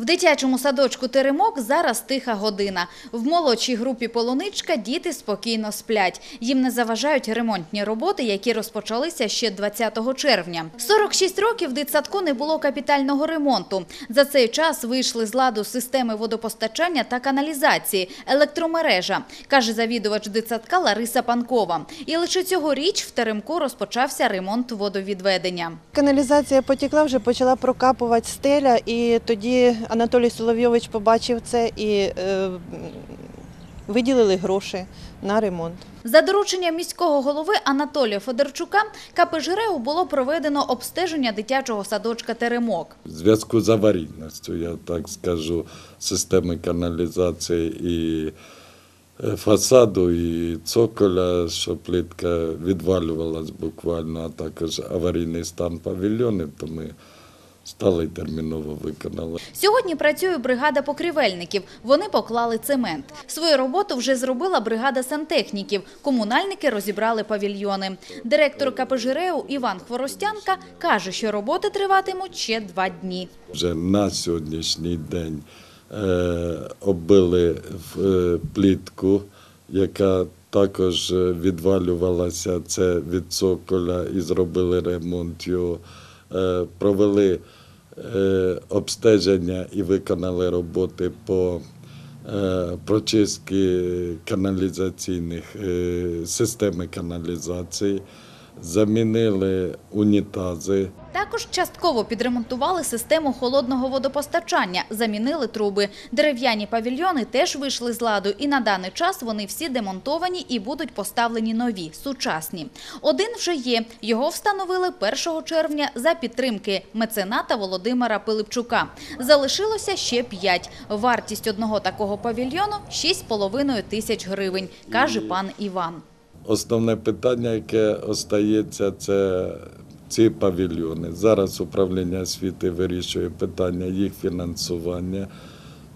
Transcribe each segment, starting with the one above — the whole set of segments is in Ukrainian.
В дитячому садочку Теремок зараз тиха година. В молодшій групі полуничка діти спокійно сплять. Їм не заважають ремонтні роботи, які розпочалися ще 20 червня. 46 років дитсадку не було капітального ремонту. За цей час вийшли з ладу системи водопостачання та каналізації, електромережа, каже завідувач дитсадка Лариса Панкова. І лише цьогоріч в Теремку розпочався ремонт водовідведення. Каналізація потекла, вже почала прокапувати стеля, і тоді Анатолій Соловйович побачив це і е, виділили гроші на ремонт. За дорученням міського голови Анатолія Федорчука КП було проведено обстеження дитячого садочка «Теремок». В зв'язку з аварійністю, я так скажу, системи каналізації і е, фасаду, і цоколя, що плитка відвалювалась буквально, а також аварійний стан павільйонів, то ми стали терміново виконали. Сьогодні працює бригада покрівельників. Вони поклали цемент. Свою роботу вже зробила бригада сантехніків. Комунальники розібрали павільйони. Директор КП «Жиреу» Іван Хворостянка каже, що роботи триватимуть ще два дні. Вже на сьогоднішній день е, оббили в, е, плітку, яка також е, відвалювалася це від цоколя і зробили ремонт його. Е, провели е, обстеження і виконали роботи по прочистці прочистки каналізаційних е, системи каналізації, замінили унітази. Також частково підремонтували систему холодного водопостачання, замінили труби. Дерев'яні павільйони теж вийшли з ладу, і на даний час вони всі демонтовані і будуть поставлені нові, сучасні. Один вже є. Його встановили 1 червня за підтримки мецената Володимира Пилипчука. Залишилося ще п'ять. Вартість одного такого павільйону – 6,5 тисяч гривень, каже пан Іван. Основне питання, яке остається, це ці павільйони. Зараз управління освіти вирішує питання їх фінансування,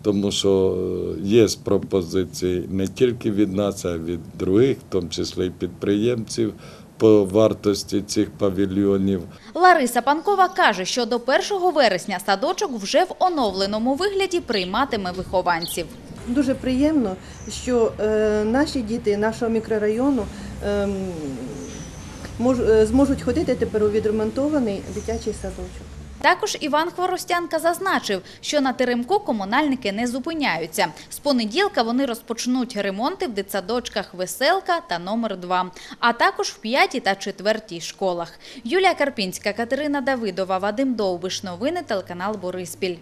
тому що е, є пропозиції не тільки від нас, а й від других, в тому числі і підприємців, по вартості цих павільйонів. Лариса Панкова каже, що до 1 вересня садочок вже в оновленому вигляді прийматиме вихованців. Дуже приємно, що е, наші діти нашого мікрорайону ем, е, зможуть ходити тепер у відремонтований дитячий садочок. Також Іван Хворостянка зазначив, що на Теремку комунальники не зупиняються. З понеділка вони розпочнуть ремонти в дитсадочках «Веселка» та номер 2 а також в 5 та 4 школах. Юлія Карпінська, Катерина Давидова, Вадим Довбиш. Новини телеканал Бориспіль.